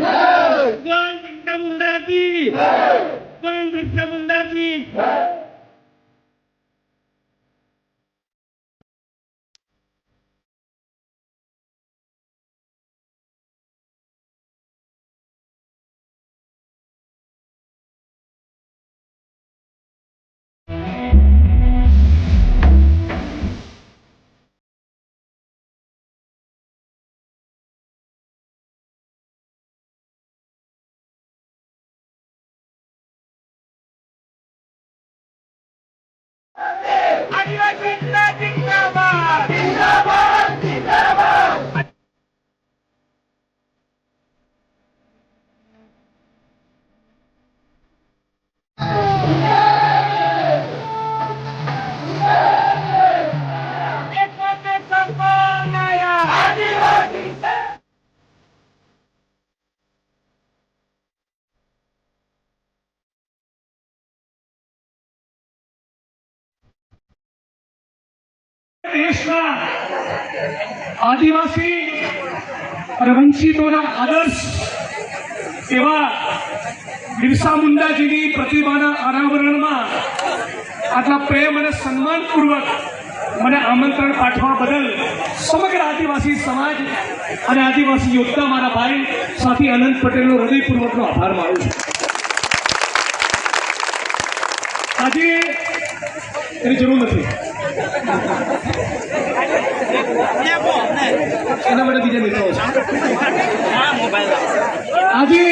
ભગવાન બિરસા મુંડા કી ભગવાન બિરસા દેશના આદિવાસી અને વંચિતોના આદર્શ એવા બિરસા મુંડાજીની પ્રતિભાના અનાવરણમાં આટલા પ્રેમ અને સન્માનપૂર્વક મને આમંત્રણ પાઠવા બદલ સમગ્ર આદિવાસી સમાજ અને આદિવાસી યોદ્ધા મારા ભાઈ સાથી અનંત પટેલનો હૃદયપૂર્વકનો આભાર માનું છું. આજે એની જરૂર નથી. એના માટે બીજા મિત્રો આજે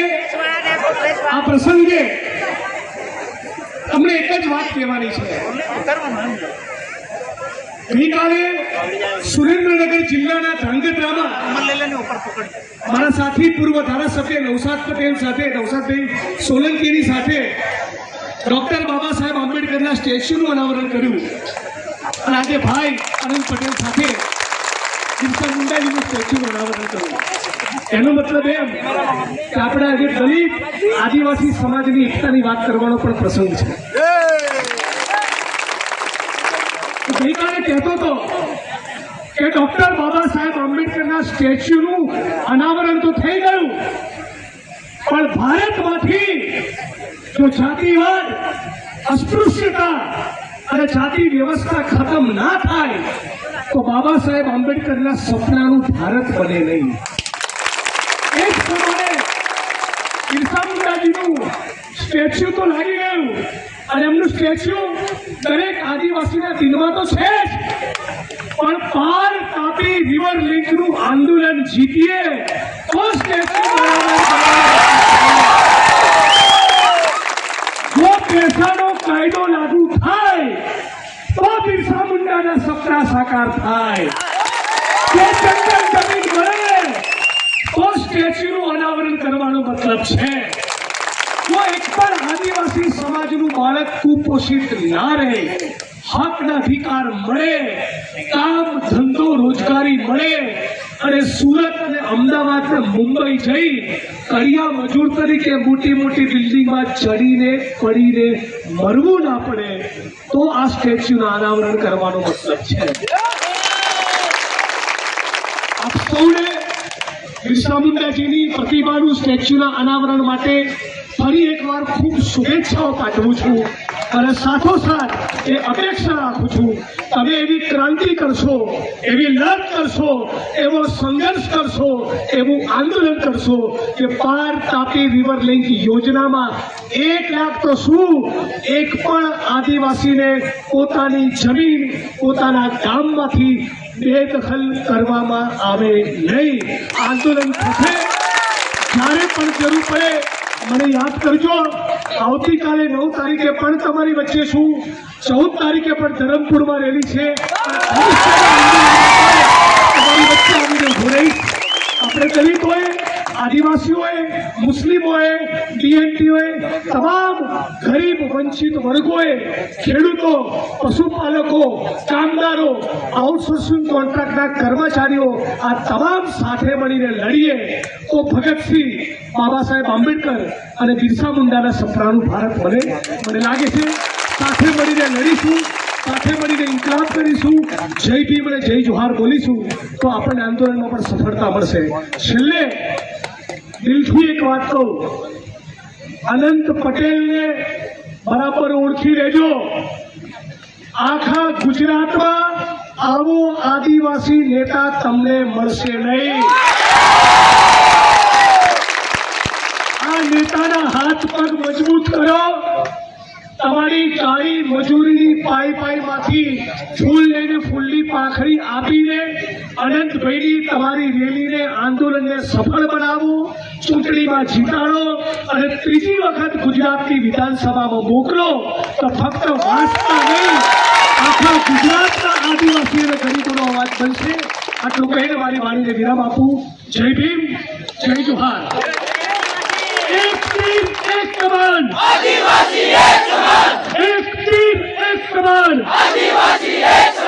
આ પ્રસંગે તમને એક જ વાત કહેવાની છે. ગઈકાલે સુરેન્દ્રનગર જિલ્લાના ધ્રાંગધ્રામાં મારા સાથી પૂર્વ ધારાસભ્ય નવસાદ પટેલ સાથે, નવસાદભાઈ સોલંકીની સાથે ડોક્ટર બાબા સાહેબ આંબેડકરના સ્ટેચ્યુનું અનાવરણ કર્યું. અને આજે ભાઈ આનંદ પટેલ સાથે બિરસા મુંડાજીનું સ્ટેચ્યુ અનાવરણ કર્યું. એનો મતલબ એમ કે આપણે આજે દલિત આદિવાસી સમાજની એકતાની વાત કરવાનો પણ પ્રસંગ છે. ગઈકાલે કહેતો હતો કે ડોક્ટર બાબા સાહેબ આંબેડકરના સ્ટેચ્યુનું અનાવરણ તો થઈ ગયું, પણ ભારતમાંથી જો જાતિવાદ, અસ્પૃશ્યતા અને જાતિ વ્યવસ્થા ખતમ ના થાય તો બાબા સાહેબ આંબેડકરના સપનાનું ભારત બને નહીં. તો સ્ટેચ્યુ દરેક આદિવાસીના દિલમાં તો છે જ. પણ પાર તાપી રિવર લિંકનું આંદોલન જીતીએ તો સ્ટેચ્યુ પેશાનો કાયદો લાગુ થાય તો બિરસા મુંડાના સપના સાકાર થાય. કે જંગલ જમીન મળે, તો સ્ટેચ્યુનું અનાવરણ કરવાનો મતલબ છે. જો એક પણ આદિવાસી સમાજનું બાળક કુપોષિત ના રહે હકના અધિકાર મળે, કામ ધંધો રોજગારી મળે અને સુરત અને અમદાવાદ ને મુંબઈ જઈ કડિયા મજૂર તરીકે મોટી મોટી બિલ્ડિંગમાં ચડીને, પડીને મરવું ના પડે, તો આ સ્ટેચ્યુના અનાવરણ કરવાનો મતલબ છે. આપ સૌને બિરસા મુંડાજીની પ્રતિમાનું સ્ટેચ્યુના અનાવરણ માટે ફરી એકવાર ખૂબ શુભેચ્છાઓ પાઠવું છું અને સાથોસાથ એ અપેક્ષા રાખું છું, તમે એવી ક્રાંતિ કરશો, એવી લડ કરશો, એવો સંઘર્ષ કરશો, એવું આંદોલન કરશો કે પાર તાપી રિવર લિંક યોજનામાં એક લાખ તો શું? એક પણ આદિવાસીને પોતાની જમીન, પોતાના ગામમાંથી બેદખલ કરવામાં આવે નહીં. આંદોલન થશે, જ્યારે પણ જરૂર પડે મને યાદ કરજો, આવતીકાલે નવ તારીખે પણ તમારી વચ્ચે છું. ચૌદ તારીખે પણ ધરમપુરમાં રેલી છે. તમારી વચ્ચે આવીને ઊભો રહીશ. આપણે આદિવાસીઓએ મુસ્લિમોએ વંચિત વર્ગોએ ખેડૂતો, પશુપાલકો, કામદારો આઉટસોર્સિંગ કોન્ટ્રાક્ટના કર્મચારીઓ આ તમામ સાથે મળીને લડીએ તો ભગતસિંહ બાબા સાહેબ આંબેડકર અને બિરસા મુંડાના સપનાનું ભારત બને. મને લાગે છે સાથે મળીને લડીશું, સાથે મળીને ઇન્કલાબ કરીશું, જય ભીમ અને જય જોહાર બોલીશું તો આપણને આંદોલનમાં પણ સફળતા મળશે. છેલ્લે દિલથી એક વાત કહું. અનંત પટેલને બરાબર ઓળખી લેજો આખા ગુજરાતમાં આવો આદિવાસી નેતા તમને મળશે નહીં. આ નેતાના હાથ પગ મજબૂત કરો. તમારી કાળી મજૂરીની પાઈ પાઈમાંથી ફૂલ લઈને ફૂલની પાંખડી આપીને અનંતભાઈની તમારી રેલીને આંદોલનને સફળ બનાવો ચૂંટણીમાં જીતાડો અને ત્રીજી વખત ગુજરાતની વિધાનસભામાં મોકલો તો ફક્ત વાંચતા નહીં આખા ગુજરાતના આદિવાસી અને ગરીબોનો અવાજ બનશે. આટલું કહીને મારી વાણીને વિરામ આપું. જય ભીમ જય જોહાર. એક ટીમ એક કમાન. એક કમાન. એક કમાન. જય